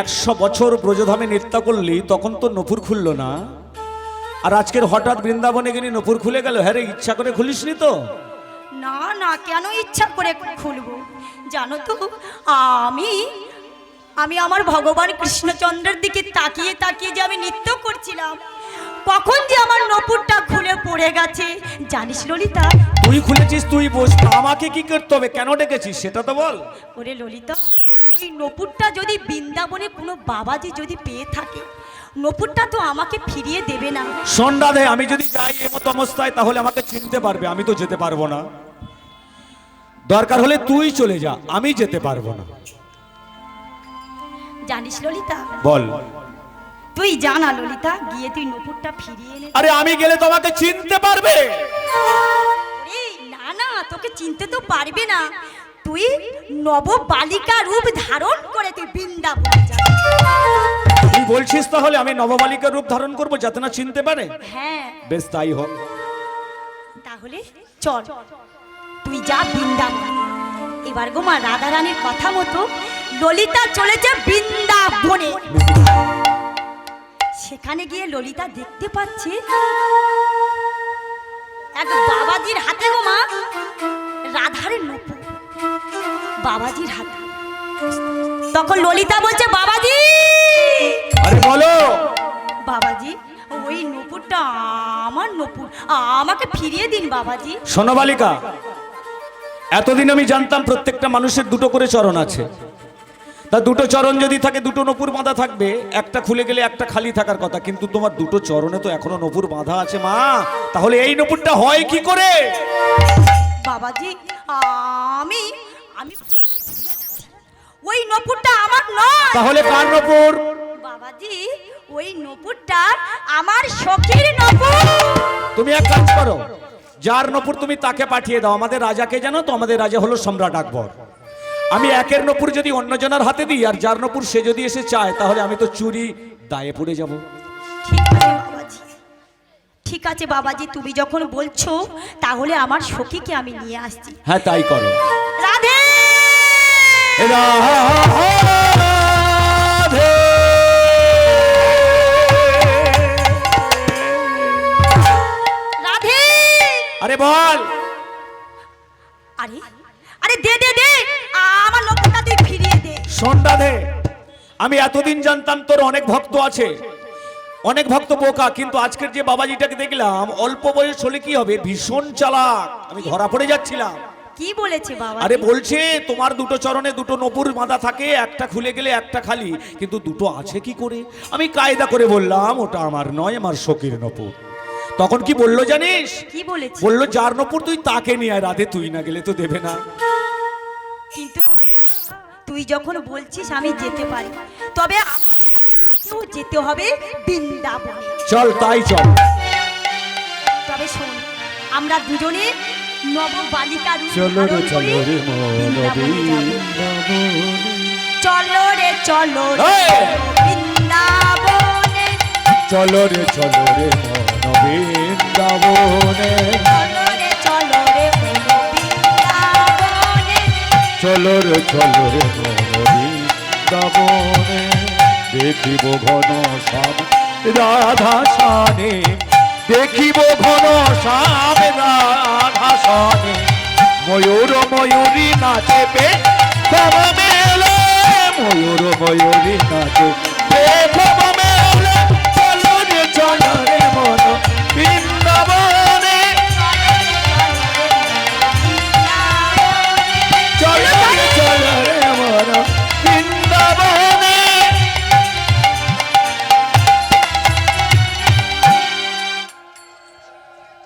একশো বছর ব্রজধামে নৃত্য করলি তখন তো নপুর খুললো না। আর আজকের হঠাৎ বৃন্দাবনে গেলি নপুর খুলে গেল হ্যাঁ রে ইচ্ছা করে খুলিসনি তো? না না কেন ইচ্ছা করে খুলবো? জানো তো আমি আমি আমার ভগবান কৃষ্ণচন্দ্রের দিকে তাকিয়ে তাকিয়ে যে আমি নৃত্য করছিলাম কখন যে আমার নপুরটা খুলে পড়ে গেছে জানিস ললিতা? তুই খুলেছিস তুই বস আমাকে কি করতে হবে? কেন ডেকেছিস সেটা তো বল। ওরে ললিতা ওই নপুরটা যদি বৃন্দাবনে কোনো বাবাজি যদি পেয়ে থাকে নপুরটা তো আমাকে ফিরিয়ে দেবে না। সন্ধ্যা আমি যদি যাই এমতো অবস্থায় তাহলে আমাকে চিনতে পারবে আমি তো যেতে পারব না। দরকার হলে তুই চলে যা আমি যেতে পারব না। জানিস ললিতা? বল। তুই জানা ললিতা গিয়ে তুই নপুরটা ফিরিয়ে এনে আরে আমি গেলে তোমাকে চিনতে পারবে? এই না না তোকে চিনতে তো পারবে না। তুই নব বালিকা রূপ ধারণ করে তুই বৃন্দাবনে তুই বলছিস তাহলে আমি নববালিকার রূপ ধারণ করব যাতে না চিনতে পারে? হ্যাঁ। বেশ তাই হোক। তাহলে চল তুই যা বৃন্দাবন। এবার গো মা রাধা রানীর কথা মতো ললিতা চলেছে বৃন্দাবনে। সেখানে গিয়ে ললিতা দেখতে পাচ্ছে এক বাবাজির হাতে গো মা রাধার নপুর। বাবাজির হাতে। তখন ললিতা বলছে বাবাজি! আরে বলো। বাবাজি ওই নপুরটা আমার নপুর। আমাকে ফিরিয়ে দিন বাবাজি। শোনো বালিকা এতদিন আমি জানতাম প্রত্যেকটা মানুষের দুটো করে চরণ আছে। তা দুটো চরণ যদি থাকে দুটো নপুর বাঁধা থাকবে। একটা খুলে গেলে একটা খালি থাকার কথা কিন্তু তোমার দুটো চরণে তো এখনও নপুর বাঁধা আছে মা। তাহলে এই নপুরটা হয় কি করে? বাবাজি আমি আমি ওই নপুরটা আমার নয়। তাহলে কার নপুর? বাবাজি ওই নপুরটা আমার সখীর নপুর। তুমি এক কাজ করো যার নপুর তুমি তাকে পাঠিয়ে দাও আমাদের রাজাকে জানো তো আমাদের রাজা হলো সম্রাট আকবর। আমি একের নপুর যদি অন্যজনের হাতে দিই আর যার নপুর সে যদি এসে চায় তাহলে আমি তো চুরি দায়ে পড়ে যাব। ঠিক আছে বাবাজি ঠিক আছে বাবাজি তুমি যখন বলছো তাহলে আমার সখীকে আমি নিয়ে আসছি। হ্যাঁ তাই করো। রাধে রাধে। রাধে আরে বল। আরে আরে দে দে দে। আমার নপুরটা তুই ফিরিয়ে দে। শোন রাধে আমি এতদিন জানতাম তোর অনেক ভক্ত আছে। অনেক ভক্ত বোকা কিন্তু আজকের যে বাবাজিটাকে দেখলাম অল্প বয়স হলে কি হবে? ভীষণ চালাক। আমি ধরা পড়ে যাচ্ছিলাম। কি বলেছে বাবা আরে বলছে তোমার দুটো চরণে দুটো নপুর বাঁধা থাকে একটা খুলে গেলে একটা খালি। কিন্তু দুটো আছে কি করে? আমি কায়দা করে বললাম ওটা আমার নয় আমার শোকের নপুর। তখন কি বলল জানিস? কি বলেছে? বলল যার নপুর তুই তাকে নিয়ে আয় রাধে তুই না গেলে তো দেবে না। কিন্তু তুই যখন বলছিস আমি যেতে পারি। তবে আমার সাথে তোকেও যেতে হবে বৃন্দাবনে। চল তাই চল। তবে শোন আমরা দুজনে নব বালিকা রূপ চলো রে চলো রে। চলো রে চলো! বৃন্দাবনে চলো রে চলো রে চলো রে চলো রে বৃন্দাবনে দেখিব ঘন শ্যাম। রাধা সানে দেখিব ঘন সানে ময়ূর ময়ূরী নাচে পে মেলে। ময়ূর ময়ূরী নাচে মন বৃন্দাবনে। মন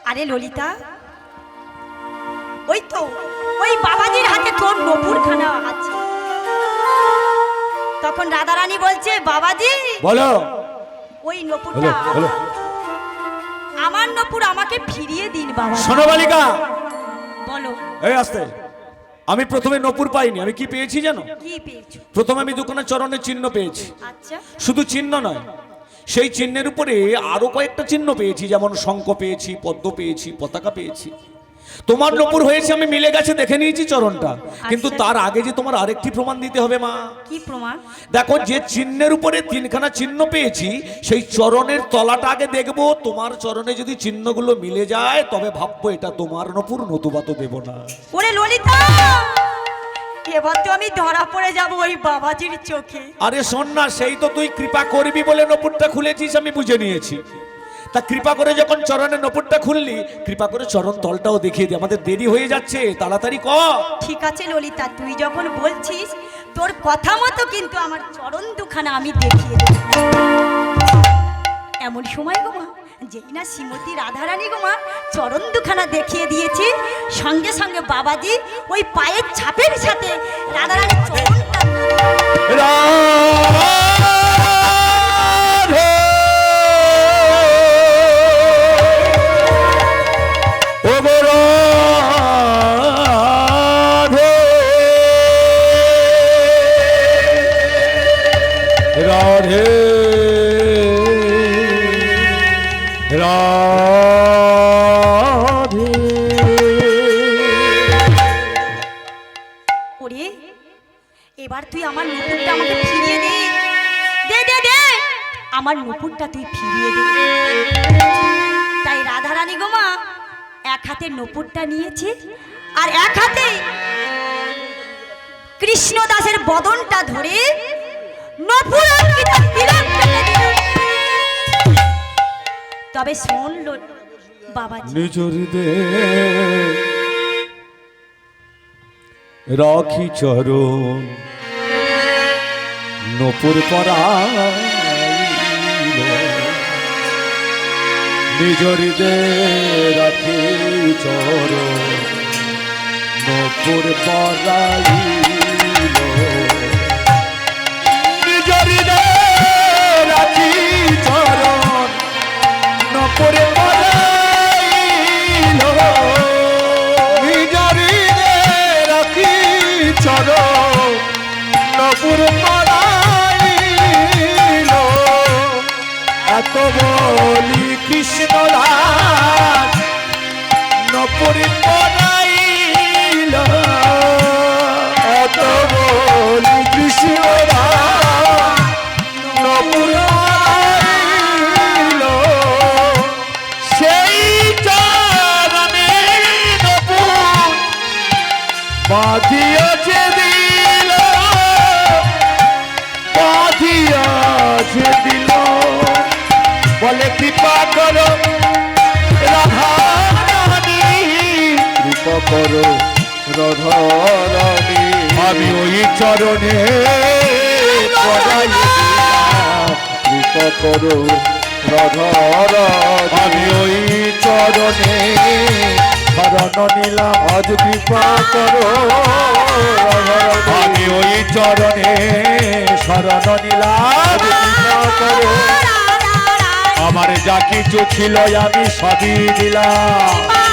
আরে ললিতা। ওই তো ওই বাবাজির হাতে তোর নপুরখানা আছে। তখন রাধারানী বলছে বাবাজি বলো। ওই নপুরটা। আমার নপুর আমাকে ফিরিয়ে দিন বাবা শোনো বালিকা। বলো। এই আসতে। আমি প্রথমে নপুর পাইনি আমি কি পেয়েছি জানো? কি পেয়েছ? প্রথমে আমি দোকানের চরণের চিহ্ন পেয়েছি। আচ্ছা। শুধু চিহ্ন নয় সেই চিহ্নের উপরে আরও কয়েকটা চিহ্ন পেয়েছি যেমন শঙ্খ পেয়েছি পদ্ম পেয়েছি পতাকা পেয়েছি। তোমার নপুর হয়েছে আমি মিলে গেছে দেখে নিয়েছি চরণটা। কিন্তু তার আগে যে তোমার আরেকটি প্রমাণ দিতে হবে মা। কি প্রমাণ? দেখো যে চিহ্নের উপরে তিনখানা চিহ্ন পেয়েছি সেই চরণের তলাটা আগে দেখব। তোমার চরণে যদি চিহ্নগুলো মিলে যায় তবে ভাববো এটা তোমার নপুর নতুবা তো দেবো না। ওরে ললিতা! এবার তো আমি ধরা পড়ে যাব ওই বাবাজির চোখে। আরে শোন না সেই তো তুই কৃপা করবি বলে নপুরটা খুলেছিস আমি বুঝে নিয়েছি। তা কৃপা করে যখন চরণের নপুরটা খুললি কৃপা করে চরণ তলটাও দেখিয়ে দি আমাদের দেরি হয়ে যাচ্ছে তাড়াতাড়ি কর ঠিক আছে ললিতা তুই যখন বলছিস তোর কথা মতো কিন্তু আমার চরণ দুখানা আমি দেখিয়ে দেব। এমন সময় গো মা যেই না শ্রীমতী রাধারানী গোমা চরণ দুখানা দেখিয়ে দিয়েছি, সঙ্গে সঙ্গে বাবাজি ওই পায়ের ছাপের সাথে রাধারানী চরণটা নুপুরটা নিয়েছে, আর এক হাতে কৃষ্ণ দাসের বদনটা ধরে। তবে শোন লো- বাবাজি দে রাখি চরণ, নপুর পরাইল নিজর দে রাখি চরণ নপুর পরাইল। নিজর দে রাখি চরণ, নপরে পড়াইল নিজরি রাখি চর নপুর পড়াইল এত বলি কৃষ্ণ দাস নপুরি পড়াইল এত বলি কৃষ্ণ দাস নপুর পড়াইল সেই চরণে নপুর করো রাধারানী আমি ওই চরণে। কৃপা করো রাধারানী আমি ওই চরণে শরণ নিলাম আজ কৃপা করো। আমি ওই চরণে শরণ নিলাম কৃপা করো আমার যা কিছু ছিল আমি সবই দিলাম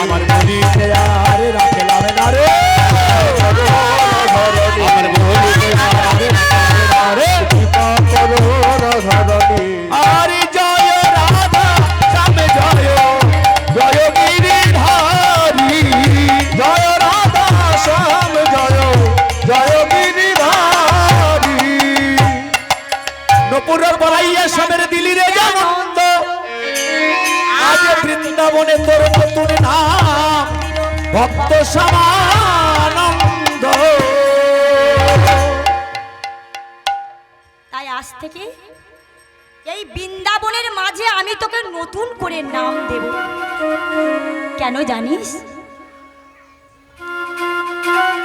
আমার মরিতে আর রাখলাম না রে। ভক্ত সমানন্দ। তাই আজ থেকে এই বৃন্দাবনের মাঝে আমি তোকে নতুন করে নাম দেব। কেন জানিস?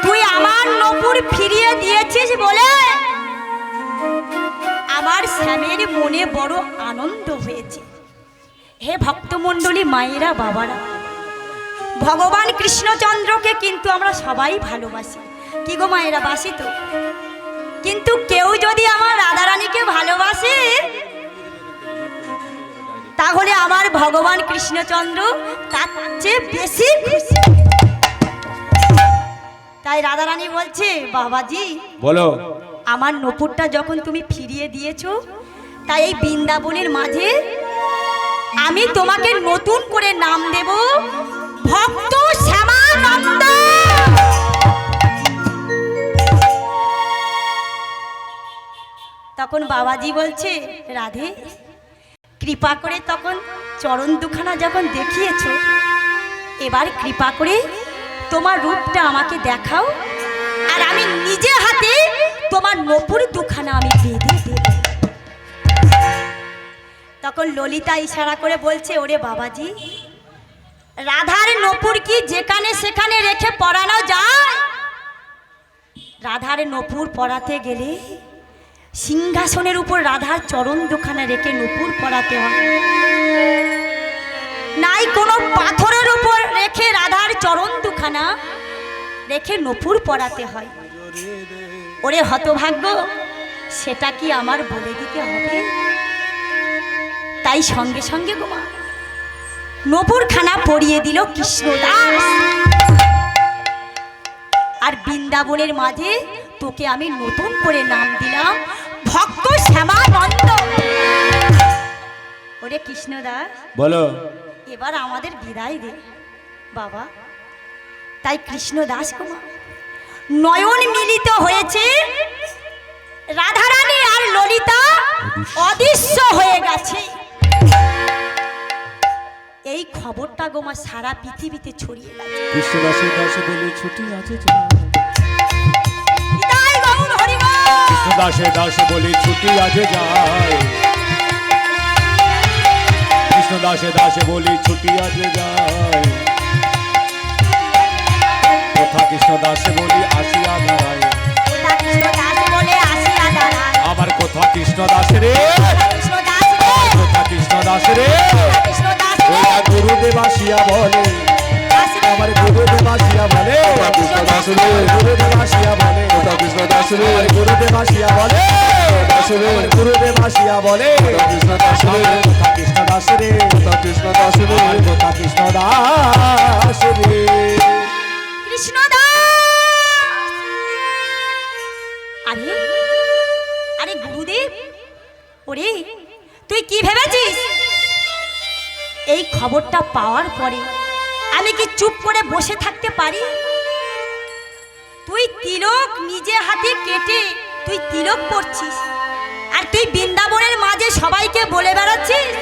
তুই আমার নপুর ফিরিয়ে দিয়েছিস বলে আমার শ্যামের মনে বড় আনন্দ হয়েছে। হে ভক্তমণ্ডলী মায়েরা, বাবারা ভগবান কৃষ্ণচন্দ্রকে কিন্তু আমরা সবাই ভালোবাসি। কি গো মায়েরা বাসি তো? কিন্তু কেউ যদি আমার রাধারানীকে ভালোবাসে তাহলে আমার ভগবান কৃষ্ণচন্দ্র তার চেয়ে বেশি তাই রাধারানী বলছে বাবাজি বলো। আমার নপুরটা যখন তুমি ফিরিয়ে দিয়েছ তাই এই বৃন্দাবনের মাঝে আমি তোমাকে নতুন করে নাম দেব। ভক্ত তখন বাবাজি বলছে, রাধে, কৃপা করে তখন চরণ দুখানা যখন দেখিয়েছ, এবার কৃপা করে তোমার রূপটা আমাকে দেখাও, আর আমি নিজে হাতে তোমার নপুর দুখানা আমি বেঁধে দেব। তখন ললিতা ইশারা করে বলছে, ওরে বাবাজি রাধার নপুর কি যেখানে সেখানে রেখে পড়ানো যায়? রাধার নপুর পড়াতে গেলে সিংহাসনের উপর রাধার চরণ দুখানা রেখে নপুর পড়াতে হয়। নাই কোনো পাথরের উপর রেখে রাধার চরণ দুখানা রেখে নপুর পড়াতে হয়। ওরে হতভাগ্য, সেটা কি আমার বলে দিতে হবে? তাই সঙ্গে সঙ্গে গোমা নপুরখানা পরিয়ে দিল কৃষ্ণদাস। আর বৃন্দাবনের মাঝে তোকে আমি নতুন করে নাম দিলাম ভক্ত শ্যামানন্দ। ওরে কৃষ্ণদাস বলো। এবার আমাদের বিদায় দে বাবা। তাই কৃষ্ণদাস কুমার নয়ন মিলিত হয়েছে রাধারানী আর ললিতা অদৃশ্য হয়ে গেছে। এই খবরটা গোমা সারা পৃথিবীতে ছড়িয়ে গেছে। কৃষ্ণদাসে দাসে বলে ছুটি আছে বিদায় দাসে বলে ছুটি আছে যায় কৃষ্ণ দাসে বলি ছুটি আছে যায় কথা কৃষ্ণ দাসে বলি আসিয়া দাঁড়ায় ওটা কৃষ্ণদাস বলে আসিয়া দাঁড়ায়। আমার কথা কৃষ্ণ দাসে রে কৃষ্ণদাস রে, কথা কৃষ্ণ কৃষ্ণদাস রে, ওরা গুরুদেব আসিয়া বলে। আমার গুরুদেব আসিয়া বলে গুরুদেব আসিয়া বলে। কৃষ্ণ দাস গুরুদেব আসিয়া বলে। গুরুদেব আসিয়া বলে। কৃষ্ণ দাস কথা কৃষ্ণ দাস রে। কৃষ্ণ দাস রে। কৃষ্ণ দাস আরে আরে গুরুদেব ওরে তুই কি ভেবেছিস? এই খবরটা পাওয়ার পরে আমি কি চুপ করে বসে থাকতে পারি? তুই তিলক নিজে হাতে কেটে তুই তিলক পড়ছিস আর তুই বৃন্দাবনের মাঝে সবাইকে বলে বেড়াচ্ছিস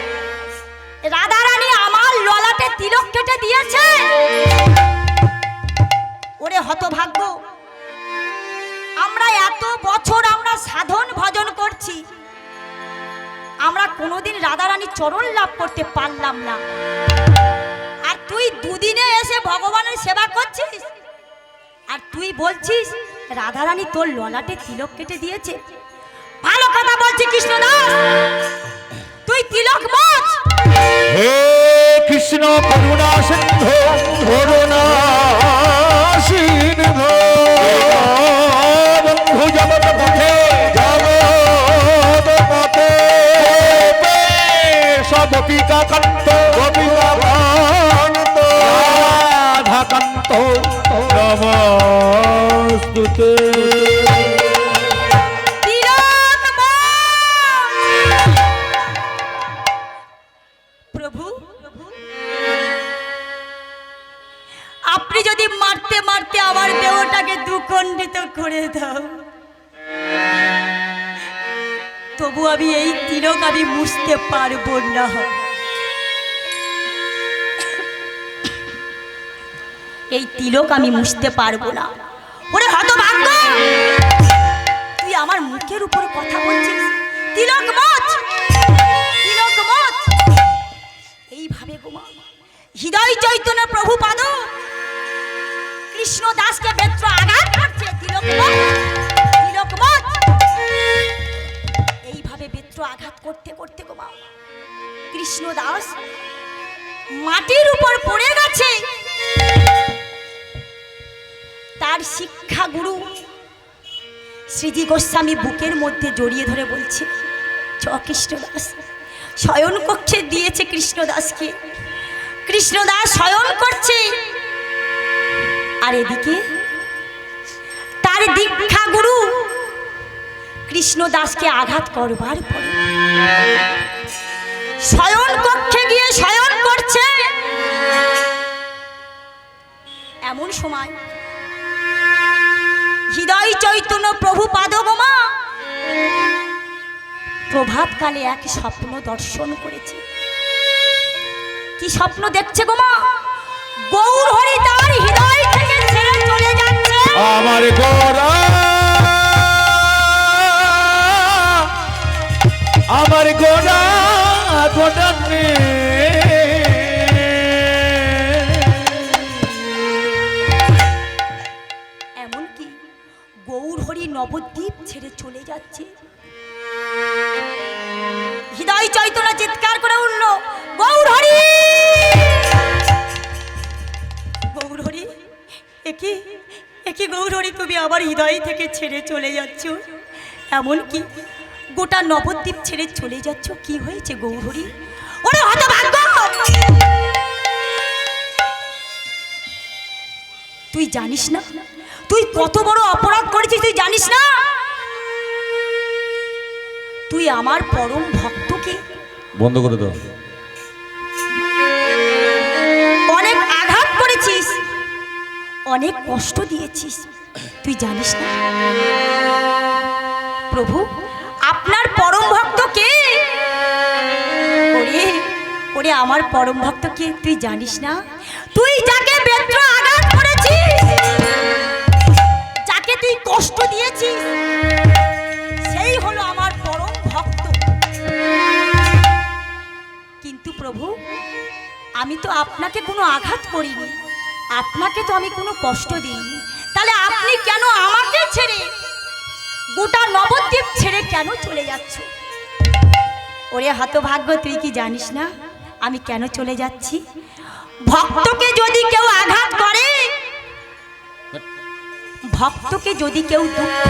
রাধারানী আমার ললাটে তিলক কেটে দিয়েছে। ওরে হতভাগ্য, আমরা এত বছর আমরা সাধন ভজন করছি আমরা কোনোদিন রাধারানীর চরণ লাভ করতে পারলাম না। আর তুই দুদিনে এসে ভগবানের সেবা করছিস? আর তুই বলছিস, রাধারানী তোর ললাটে তিলক কেটে দিয়েছে। ভালো কথা বলছি, কৃষ্ণদাস। তুই তিলক মোচ হে কৃষ্ণ করুণা সিন্ধু করুণা সিন্ধু বন্ধু জগৎ পথে গোপিকা কান্ত গোপিকা কান্ত রাধা কান্ত নমস্তুতে আপনি যদি মারতে মারতে আমার দেহটাকে দুখণ্ডিত করে দাও। তবু আমি এই তিলক আমি মুছতে পারব না। এই তিলক আমি মুছতে পারব না। ওরে হতভাগ্য! তুই আমার মুখের উপর কথা বলছিস? তিলক মোচ! তিলক মোচ! এইভাবে গোমা হৃদয় চৈতন্য প্রভু পাদ কৃষ্ণ দাসকে বেত্র আঘাত করছে, তিলক মোচ! আঘাত করতে করতে গোমা কৃষ্ণ দাস মাটির উপর পড়ে গেছে। তার শিক্ষা গুরু শ্রীজি গোস্বামী বুকের মধ্যে জড়িয়ে ধরে বলছে, চ কৃষ্ণদাস, শয়ন কক্ষে দিয়েছে কৃষ্ণদাসকে। কৃষ্ণদাস শয়ন করছে। আর এদিকে তার দীক্ষা গুরু কৃষ্ণদাসকে আঘাত করবার পরে শয়ন কক্ষে গিয়ে শয়ন করছে। এমন সময় হৃদয় চৈতন্য প্রভু পাদগমা প্রভাতকালে এক স্বপ্ন দর্শন করেছে। কি স্বপ্ন দেখছে গোমা গৌর হরি তার হৃদয় যাচ্ছ? এমনকি গোটা নবদ্বীপ ছেড়ে চলে যাচ্ছ? কি হয়েছে গৌর ওরে হতভাগ্য! তুই জানিস না? তুই কত বড় অপরাধ করেছিস তুই জানিস না? তুই আমার পরম ভক্তকে বন্ধ করে দাও। অনেক আঘাত করেছিস অনেক কষ্ট দিয়েছিস। তুই জানিস না? প্রভু, আপনার পরম ভক্ত কে? ওরে ওরে, আমার পরম ভক্ত কে? তুই জানিস না? তুই যাকে আঘাত করেছিস, যাকে তুই কষ্ট দিয়েছিস, সেই হলো আমার পরম ভক্ত। কিন্তু প্রভু, আমি তো আপনাকে কোনো আঘাত করিনি। আপনাকে তো আমি কোনো কষ্ট দিইনি। তাহলে আপনি কেন আমাকে ছেড়ে গোটা নবদ্বীপ ছেড়ে কেন চলে যাচ্ছ? ওরে হতভাগ্য, তুই কি জানিস না আমি কেন চলে যাচ্ছি? ভক্তকে যদি কেউ আঘাত করে, ভক্তকে যদি কেউ দুঃখ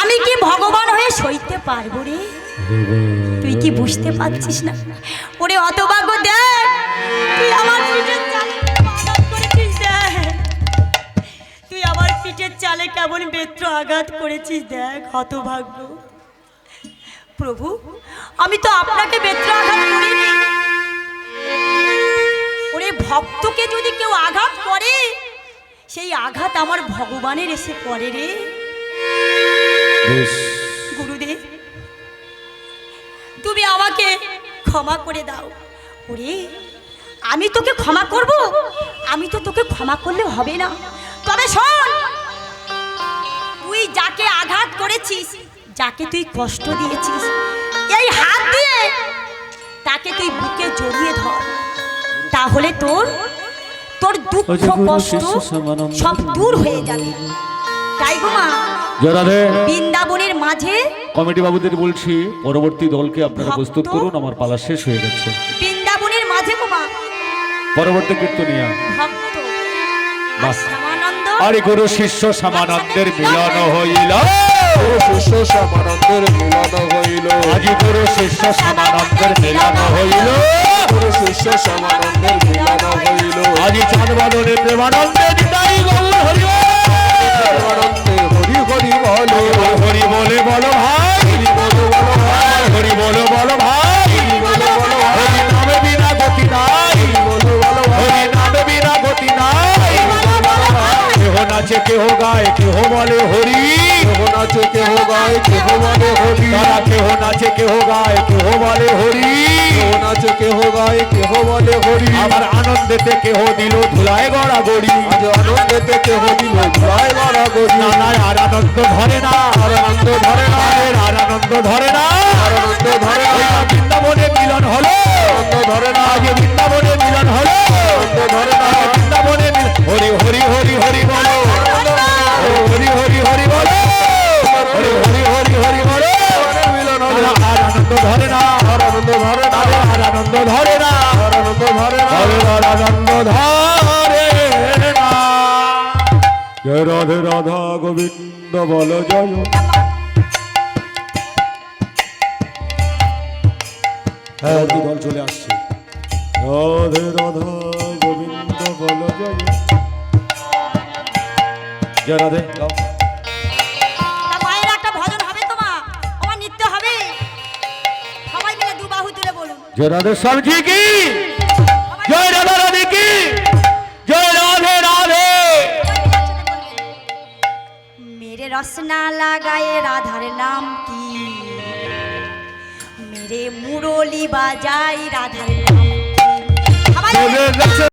আমি কি ভগবান হয়ে সইতে পারব রে? তুই কি বুঝতে পারছিস না? ওরে অতভাগ্য দেখ, তুই আমার চালে কেমন বেত্র আঘাত করেছিস দেখ হতভাগ্য। প্রভু আমি তো আপনাকে বেত্র আঘাত করিনি। ওরে ভক্তকে যদি কেউ আঘাত করে সেই আঘাত আমার ভগবানের এসে পড়ে রে। গুরুদেব তুমি আমাকে ক্ষমা করে দাও। ওরে আমি তোকে ক্ষমা করব? আমি তো তোকে ক্ষমা করলে হবে না। তবে শোন যাকে আঘাত করেছিস যাকে তুই কষ্ট দিয়েছিস এই হাত দিয়ে তাকে তুই বুকে জড়িয়ে ধর। তাহলে তোর তোর দুঃখ কষ্ট সব দূর হয়ে যাবে। তাই গো মা বৃন্দাবনের মাঝে কমিটি বাবুদের বলছি পরবর্তী দলকে আপনারা প্রস্তুত করুন আমার পালা শেষ হয়ে গেছে। বৃন্দাবনের মাঝে গোমা পরবর্তী কীর্তনিয়া। ভক্ত। শ্যামানন্দ আরে গুরু শিষ্য সমানন্দের মিলন হইল গুরু শিষ্য সমানন্দের মিলন হইল আজি গুরু শিষ্য সমানন্দের মিলন হইল গুরু শিষ্য সমানন্দের মিলন হইল আজি চাঁদবাদনে প্রেমানন্দে গৌর হরি প্রেমানন্দে হরি হরি বলো হরি বলে বলো ভাই নাচে কেহ গায় কেহ বলে হরি। কেহ নাচে কেহ গায় কেহ বলে হরি। তারা কেহ নাচে কেহ গায় কেহ বলে হরি। নাচে কেহ গায় কেহ বলে হরি আমার আনন্দেতে কেহ দিল ধুলায় গড়া গড়ি আজ আনন্দেতে কেহ দিল জয় মারা গরি না না আর আনন্দ ধরে না আর আনন্দ ধরে না আর আনন্দ ধরে না আর আনন্দ ধরে না বৃন্দাবনে মিলন হলো আনন্দ ধরে না আজ বৃন্দাবনে মিলন হলো আনন্দ ধরে না বৃন্দাবনে হরি হরি হরি হরি বলো হরি হরি হরি বলো হরি হরি হরি হরি বলো মিলন হলো আর আনন্দ ধরে না আনন্দ ধরে না। আনন্দ ধরে না। আনন্দ ধরে না। আনন্দ ধরে না। জয় রাধে রাধা গোবিন্দ বল জয়। হ্যাঁ দল চলে আসছে। রাধে রাধা গোবিন্দ বল জয়। জয় রাধে জয় রাধেশ্বর জি কি জয় রাধা রাধে কি জয় রাধে রাধে মেরে রসনা লাগায় রাধার নাম কি মেরে মুরলি বাজাই রাধার নাম কি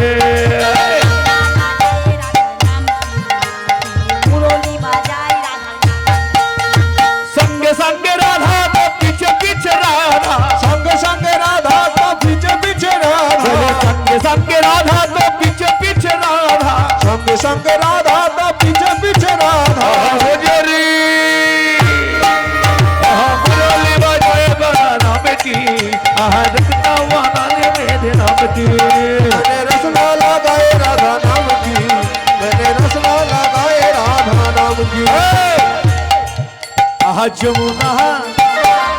রে जमुना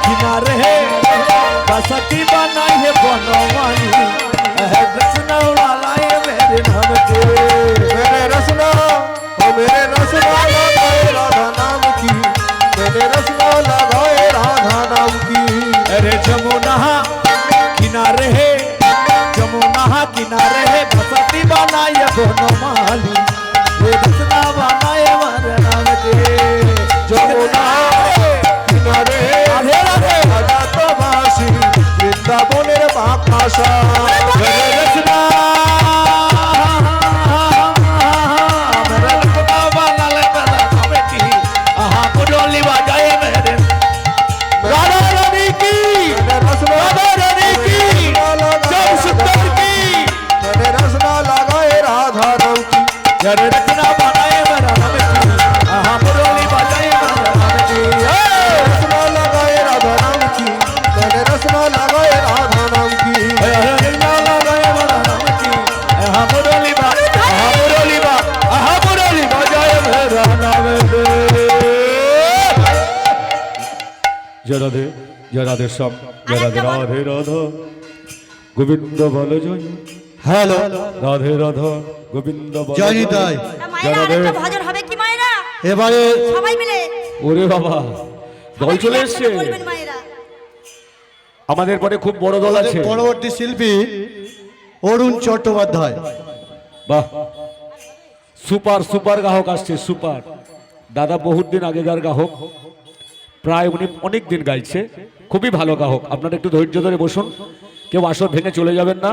किनारे बसती बनाई है बनवानी रसना उड़ा है मेरे नाम के। मेरे रसना ओ मेरे रसना लगाए राधा नाम की। मेरे रसना लगाए राधा नाम की। अरे जमुना किनारे है जमुना किनारे है बसती बनाई है बनवानी ये रसना बनाए मेरे नाम के। जमुना Sean. জয় রাধে জয় রাধে শ্যাম জয় রাধে রাধে রাধা। গোবিন্দ বল জয়। হ্যালো। রাধে রাধা গোবিন্দ বল জয় নিতাই। ভজন হবে কি মায়েরা? এবারে সবাই মিলে। ওরে বাবা দল চলে এসছে। আমাদের পরে খুব বড় দল আছে। পরবর্তী শিল্পী অরুণ চট্টোপাধ্যায়। বাহ। সুপার সুপার গ্রাহক আসছে সুপার। দাদা বহুত দিন আগেকার গাহক। প্রায় উনি অনেক দিন গাইছে। খুবই ভালো গাহক। আপনারা একটু ধৈর্য ধরে বসুন। কেউ আসর ভেঙে চলে যাবেন না।